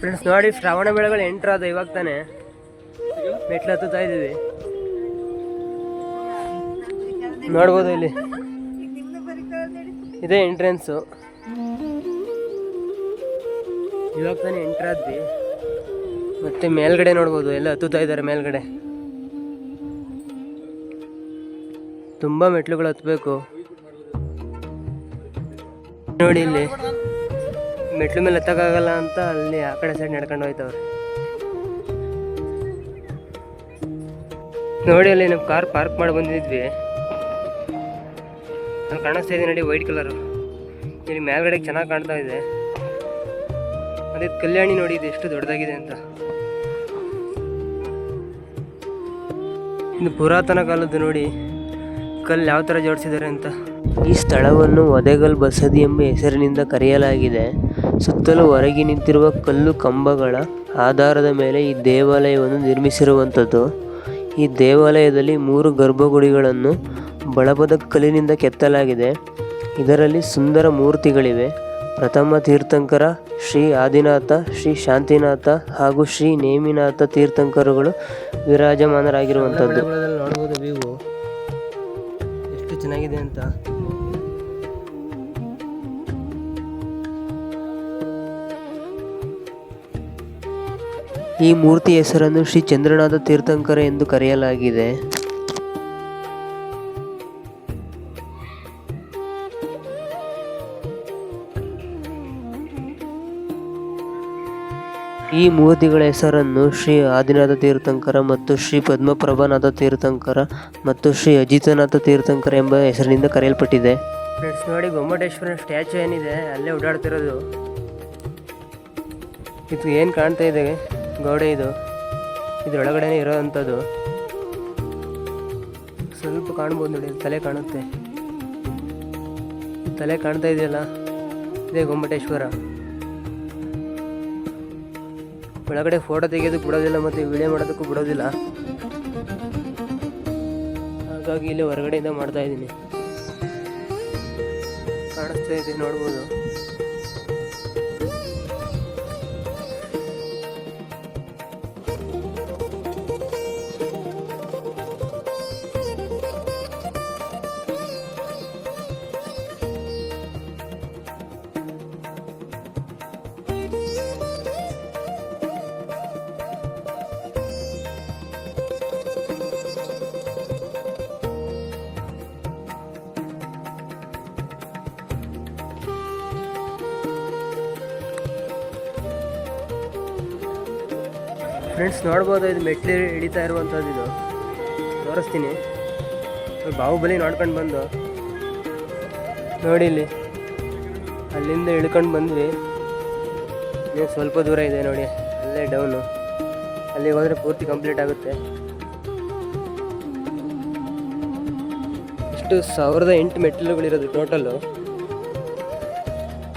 Friends ನೋಡಿ, ಶ್ರಾವಣ ಬೆಳೆಗಳು entry ಅದು ಇವಾಗ ತಾನೆ. ಮೆಟ್ಲು ಹತ್ತುತ್ತಾ ಇದ್ದೀವಿ. ನೋಡ್ಬೋದು ಇಲ್ಲಿ. ಇದೇ ಎಂಟ್ರೆನ್ಸು. ಇವಾಗ ತಾನೆ ಎಂಟ್ರ್ ಆದ್ವಿ. ಮತ್ತೆ ಮೇಲ್ಗಡೆ ನೋಡ್ಬೋದು, ಎಲ್ಲ ಹತ್ತುತ್ತಾ ಇದ್ದಾರೆ ಮೇಲ್ಗಡೆ. ತುಂಬಾ ಮೆಟ್ಲುಗಳು ಹತ್ತಬೇಕು ನೋಡಿ ಇಲ್ಲಿ. ಮೆಟ್ಲು ಮೇಲೆ ಎತ್ತಕ್ಕಾಗಲ್ಲ ಅಂತ ಅಲ್ಲಿ ಆ ಕಡೆ ಸೈಡ್ ನಡ್ಕೊಂಡು ಹೋಯ್ತವ್ರೆ. ನೋಡಿ ಅಲ್ಲಿ ನಮ್ಮ ಕಾರ್ ಪಾರ್ಕ್ ಮಾಡಿ ಬಂದಿದ್ವಿ. ನಾನು ಕಾಣಿಸ್ತಾ ಇದೆ ನೋಡಿ ವೈಟ್ ಕಲರು ಇಲ್ಲಿ ಮೇಲ್ಗಡೆ ಚೆನ್ನಾಗಿ ಕಾಣ್ತಾ ಇದೆ. ಅದೇ ಕಲ್ಯಾಣಿ ನೋಡಿ, ಇದು ಎಷ್ಟು ದೊಡ್ಡದಾಗಿದೆ ಅಂತ. ಇದು ಪುರಾತನ ಕಾಲದ್ದು ನೋಡಿ, ಕಲ್ಲು ಯಾವ ಥರ ಜೋಡಿಸಿದ್ದಾರೆ ಅಂತ. ಈ ಸ್ಥಳವನ್ನು ಒದೆಗಲ್ ಬಸದಿ ಎಂಬ ಹೆಸರಿನಿಂದ ಕರೆಯಲಾಗಿದೆ. ಸುತ್ತಲೂ ಹೊರಗೆ ನಿಂತಿರುವ ಕಲ್ಲು ಕಂಬಗಳ ಆಧಾರದ ಮೇಲೆ ಈ ದೇವಾಲಯವನ್ನು ನಿರ್ಮಿಸಿರುವಂಥದ್ದು. ಈ ದೇವಾಲಯದಲ್ಲಿ ಮೂರು ಗರ್ಭಗುಡಿಗಳನ್ನು ಬಳಪದ ಕಲ್ಲಿನಿಂದ ಕೆತ್ತಲಾಗಿದೆ. ಇದರಲ್ಲಿ ಸುಂದರ ಮೂರ್ತಿಗಳಿವೆ. ಪ್ರಥಮ ತೀರ್ಥಂಕರ ಶ್ರೀ ಆದಿನಾಥ, ಶ್ರೀ ಶಾಂತಿನಾಥ ಹಾಗೂ ಶ್ರೀ ನೇಮಿನಾಥ ತೀರ್ಥಂಕರುಗಳು ವಿರಾಜಮಾನರಾಗಿರುವಂಥದ್ದು. ನೋಡ್ಬೋದು ವ್ಯೂ. ಎಷ್ಟು ಚೆನ್ನಾಗಿದೆ ಅಂತ. ಈ ಮೂರ್ತಿ ಹೆಸರನ್ನು ಶ್ರೀ ಚಂದ್ರನಾಥ ತೀರ್ಥಂಕರ ಎಂದು ಕರೆಯಲಾಗಿದೆ. ಈ ಮೂರ್ತಿಗಳ ಹೆಸರನ್ನು ಶ್ರೀ ಆದಿನಾಥ ತೀರ್ಥಂಕರ ಮತ್ತು ಶ್ರೀ ಪದ್ಮಪ್ರಭಾನಾಥ ತೀರ್ಥಂಕರ ಮತ್ತು ಶ್ರೀ ಅಜಿತನಾಥ ತೀರ್ಥಂಕರ ಎಂಬ ಹೆಸರಿನಿಂದ ಕರೆಯಲ್ಪಟ್ಟಿದೆ. ಫ್ರೆಂಡ್ಸ್ ನೋಡಿ ಗೊಮ್ಮಟೇಶ್ವರನ ಸ್ಟ್ಯಾಚು ಏನಿದೆ, ಅಲ್ಲೇ ಓಡಾಡ್ತಿರೋದು. ಇದು ಏನು ಕಾಣ್ತಾ ಇದೆ? ಗೋಡೆ ಇದು. ಇದ್ರೊಳಗಡೆನೇ ಇರೋವಂಥದ್ದು. ಸ್ವಲ್ಪ ಕಾಣ್ಬೋದು ನೋಡಿ, ತಲೆ ಕಾಣುತ್ತೆ. ತಲೆ ಕಾಣ್ತಾ ಇದೆಯಲ್ಲ? ಇದೇ ಗೊಮ್ಮಟೇಶ್ವರ ಒಳಗಡೆ ಫೋಟೋ ತೆಗೆಯೋದಕ್ಕೆ ಬಿಡೋದಿಲ್ಲ ಮತ್ತು ವಿಡಿಯೋ ಮಾಡೋದಕ್ಕೂ ಬಿಡೋದಿಲ್ಲ. ಹಾಗಾಗಿ ಇಲ್ಲಿ ಹೊರಗಡೆಯಿಂದ ಮಾಡ್ತಾ ಇದ್ದೀನಿ. ಕಾಣಿಸ್ತಾ ಇದೆ ನೋಡ್ಬೋದು. ಫ್ರೆಂಡ್ಸ್ ನೋಡ್ಬೋದು, ಇದು ಮೆಟ್ಲು ಹಿಡಿತಾ ಇರುವಂಥದ್ದು ಇದು. ತೋರಿಸ್ತೀನಿ. ಬಾಹುಬಲಿ ನೋಡ್ಕೊಂಡು ಬಂದು. ನೋಡಿ ಇಲ್ಲಿ. ಅಲ್ಲಿಂದ ಇಳ್ಕೊಂಡು ಬಂದ್ವಿ. ನೀವು ಸ್ವಲ್ಪ ದೂರ ಇದೆ ನೋಡಿ, ಅಲ್ಲೇ ಡೌನು ಅಲ್ಲಿಗೆ ಹೋದರೆ ಪೂರ್ತಿ ಕಂಪ್ಲೀಟ್ ಆಗುತ್ತೆ. ಇಷ್ಟು ಸಾವಿರದ ಎಂಟು ಮೆಟ್ಟಿಲುಗಳಿರೋದು ಟೋಟಲ್ಲು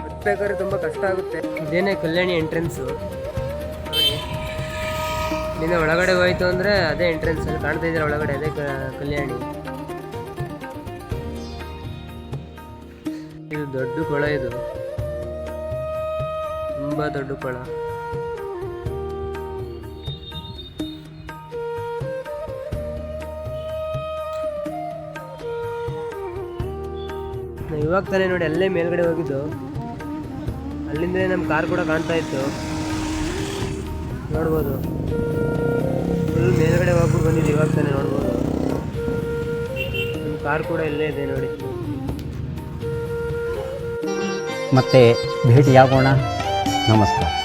ಹತ್ಬೇಕಾದ್ರೆ ತುಂಬ ಕಷ್ಟ ಆಗುತ್ತೆ. ಇದೇನೇ ಕಲ್ಯಾಣಿ ಎಂಟ್ರೆನ್ಸು ಇಲ್ಲಿಂದ ಒಳಗಡೆ ಹೋಯ್ತು ಅಂದರೆ ಅದೇ ಎಂಟ್ರೆನ್ಸ್ ಅಲ್ಲಿ ಕಾಣ್ತಾ ಇದ್ದಾರೆ ಒಳಗಡೆ, ಅದೇ ಕಲ್ಯಾಣಿ. ಇದು ದೊಡ್ಡ ಕೊಳ ಇದು. ತುಂಬಾ ದೊಡ್ಡ ಕೊಳ. ಇವಾಗ ತಾನೇ ನೋಡಿ ಅಲ್ಲೇ ಮೇಲ್ಗಡೆ ಹೋಗಿದ್ದು. ಅಲ್ಲಿಂದಲೇ ನಮ್ಮ ಕಾರ್ ಕೂಡ ಕಾಣ್ತಾ ಇತ್ತು. ನೋಡ್ಬೋದು. ಫುಲ್ ಮೇಲ್ಗಡೆ ಹೋಗ್ಬಿಟ್ಟು ಬಂದಿದ್ದು ಇವಾಗ ತಾನೇ ನೋಡ್ಬೋದು. ನಿಮ್ಮ ಕಾರ್ ಕೂಡ ಇಲ್ಲೇ ಇದೆ ನೋಡಿ. ಮತ್ತೆ ಭೇಟಿಯಾಗೋಣ. ನಮಸ್ಕಾರ.